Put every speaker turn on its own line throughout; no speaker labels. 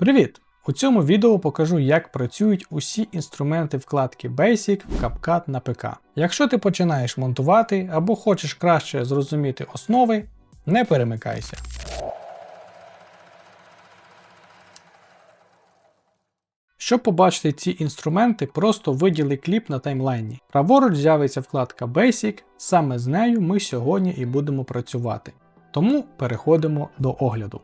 Привіт! У цьому відео покажу, як працюють усі інструменти вкладки Basic в CapCut на ПК. Якщо ти починаєш монтувати або хочеш краще зрозуміти основи, не перемикайся. Щоб побачити ці інструменти, просто виділи кліп на таймлайні. Праворуч з'явиться вкладка Basic, саме з нею ми сьогодні і будемо працювати. Тому переходимо до огляду.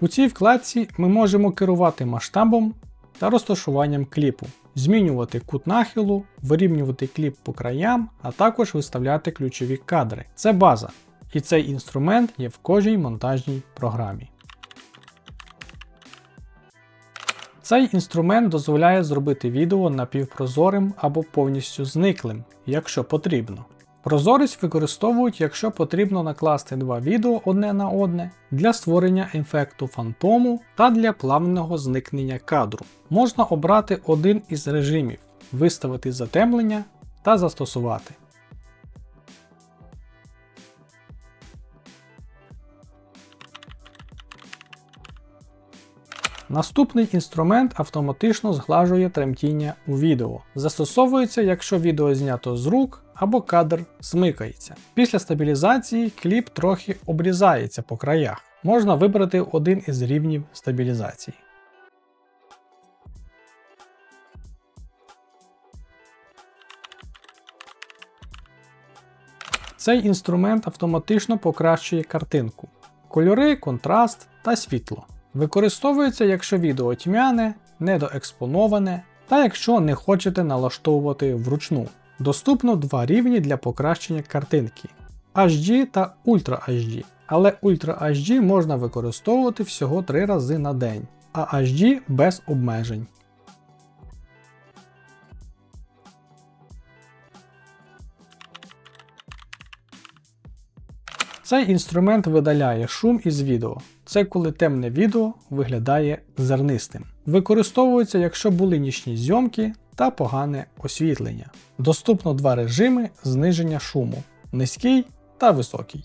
У цій вкладці ми можемо керувати масштабом та розташуванням кліпу, змінювати кут нахилу, вирівнювати кліп по краям, а також виставляти ключові кадри. Це база, і цей інструмент є в кожній монтажній програмі. Цей інструмент дозволяє зробити відео напівпрозорим або повністю зниклим, якщо потрібно. Прозорість використовують, якщо потрібно накласти два відео одне на одне для створення ефекту фантому та для плавного зникнення кадру. Можна обрати один із режимів, виставити затемлення та застосувати. Наступний інструмент автоматично зглажує тремтіння у відео. Застосовується, якщо відео знято з рук або кадр смикається. Після стабілізації кліп трохи обрізається по краях. Можна вибрати один із рівнів стабілізації. Цей інструмент автоматично покращує картинку, кольори, контраст та світло. Використовується, якщо відео тьмяне, недоекспоноване та якщо не хочете налаштовувати вручну. Доступно два рівні для покращення картинки HD та Ultra HD. Але Ultra HD можна використовувати всього 3 рази на день, а HD без обмежень. Цей інструмент видаляє шум із відео. Це коли темне відео виглядає зернистим. Використовується, якщо були нічні зйомки та погане освітлення. Доступно два режими зниження шуму низький та високий.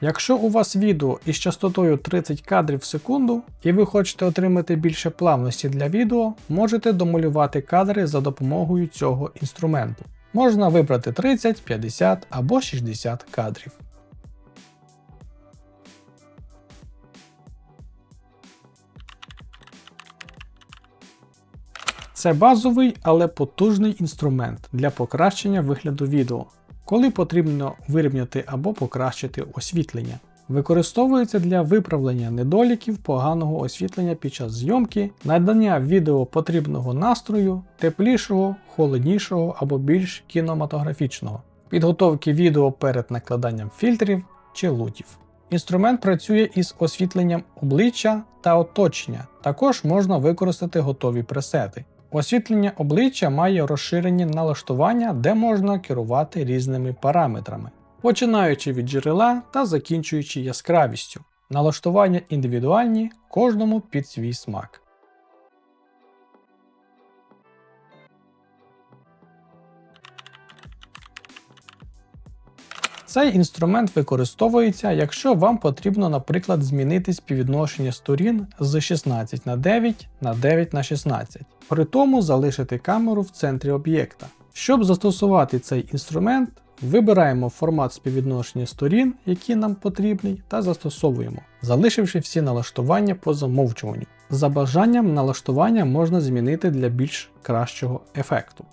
Якщо у вас відео із частотою 30 кадрів в секунду і ви хочете отримати більше плавності для відео, можете домалювати кадри за допомогою цього інструменту. Можна вибрати 30, 50 або 60 кадрів. Це базовий, але потужний інструмент для покращення вигляду відео, коли потрібно вирівняти або покращити освітлення. Використовується для виправлення недоліків поганого освітлення під час зйомки, надання відео потрібного настрою, теплішого, холоднішого або більш кінематографічного, підготовки відео перед накладанням фільтрів чи лутів. Інструмент працює із освітленням обличчя та оточення, також можна використати готові пресети. Освітлення обличчя має розширені налаштування, де можна керувати різними параметрами, починаючи від джерела та закінчуючи яскравістю. Налаштування індивідуальні кожному під свій смак. Цей інструмент використовується, якщо вам потрібно, наприклад, змінити співвідношення сторін з 16 на 9 на 9 на 16 при тому залишити камеру в центрі об'єкта. Щоб застосувати цей інструмент, вибираємо формат співвідношення сторін, який нам потрібний, та застосовуємо, залишивши всі налаштування по замовчуванню. За бажанням налаштування можна змінити для більш кращого ефекту.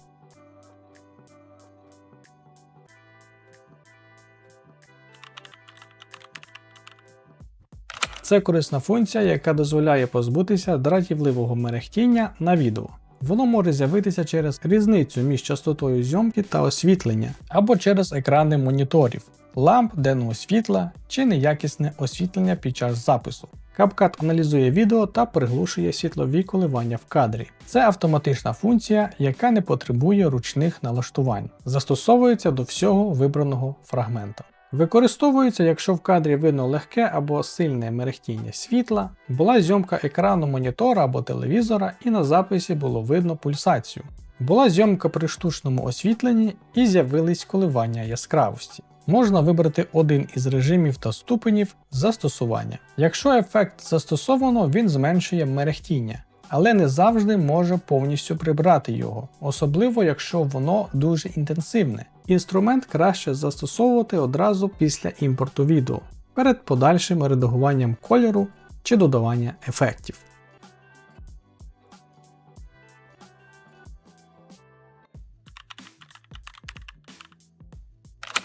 Це корисна функція, яка дозволяє позбутися дратівливого мерехтіння на відео. Воно може з'явитися через різницю між частотою зйомки та освітлення, або через екрани моніторів, ламп денного світла чи неякісне освітлення під час запису. CapCut аналізує відео та приглушує світлові коливання в кадрі. Це автоматична функція, яка не потребує ручних налаштувань, застосовується до всього вибраного фрагмента. Використовується, якщо в кадрі видно легке або сильне мерехтіння світла, була зйомка екрану монітора або телевізора і на записі було видно пульсацію. Була зйомка при штучному освітленні і з'явились коливання яскравості. Можна вибрати один із режимів та ступенів застосування. Якщо ефект застосовано, він зменшує мерехтіння, але не завжди може повністю прибрати його, особливо якщо воно дуже інтенсивне. Інструмент краще застосовувати одразу після імпорту відео, перед подальшим редагуванням кольору чи додавання ефектів.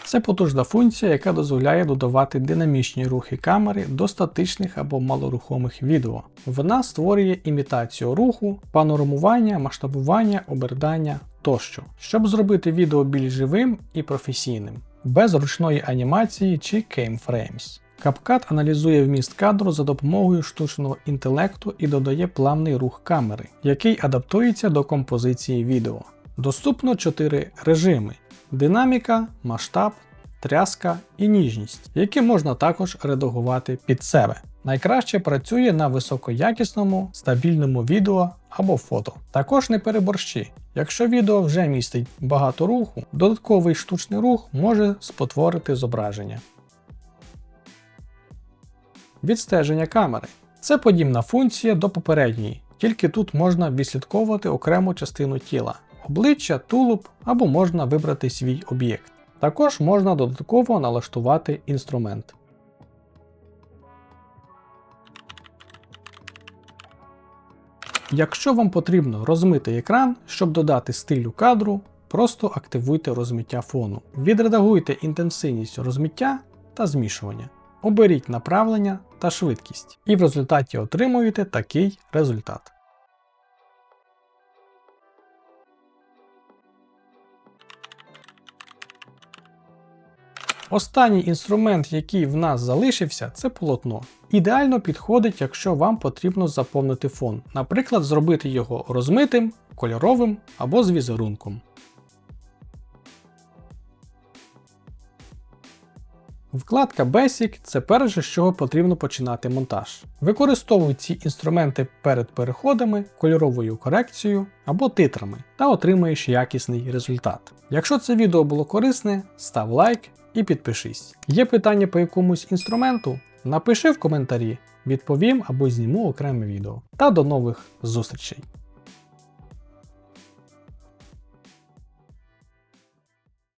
Це потужна функція, яка дозволяє додавати динамічні рухи камери до статичних або малорухомих відео. Вона створює імітацію руху, панорамування, масштабування, обертання тощо, щоб зробити відео більш живим і професійним, без ручної анімації чи кеймфреймс. CapCut аналізує вміст кадру за допомогою штучного інтелекту і додає плавний рух камери, який адаптується до композиції відео. Доступно 4 режими: динаміка, масштаб, тряска і ніжність, які можна також редагувати під себе. Найкраще працює на високоякісному стабільному відео або фото. Також не переборщи. Якщо відео вже містить багато руху, додатковий штучний рух може спотворити зображення. Відстеження камери. Це подібна функція до попередньої, тільки тут можна відслідковувати окрему частину тіла, обличчя, тулуб або можна вибрати свій об'єкт. Також можна додатково налаштувати інструмент. Якщо вам потрібно розмити екран, щоб додати стилю кадру, просто активуйте розмиття фону. Відредагуйте інтенсивність розмиття та змішування. Оберіть направлення та швидкість, і в результаті отримуєте такий результат. Останній інструмент, який в нас залишився, це полотно. Ідеально підходить, якщо вам потрібно заповнити фон, наприклад, зробити його розмитим, кольоровим або з візерунком. Вкладка Basic це перше, з чого потрібно починати монтаж. Використовуй ці інструменти перед переходами, кольоровою корекцією або титрами та отримаєш якісний результат. Якщо це відео було корисне, став лайк і підпишись. Є питання по якомусь інструменту? Напиши в коментарі, відповім або зніму окреме відео. Та до нових зустрічей!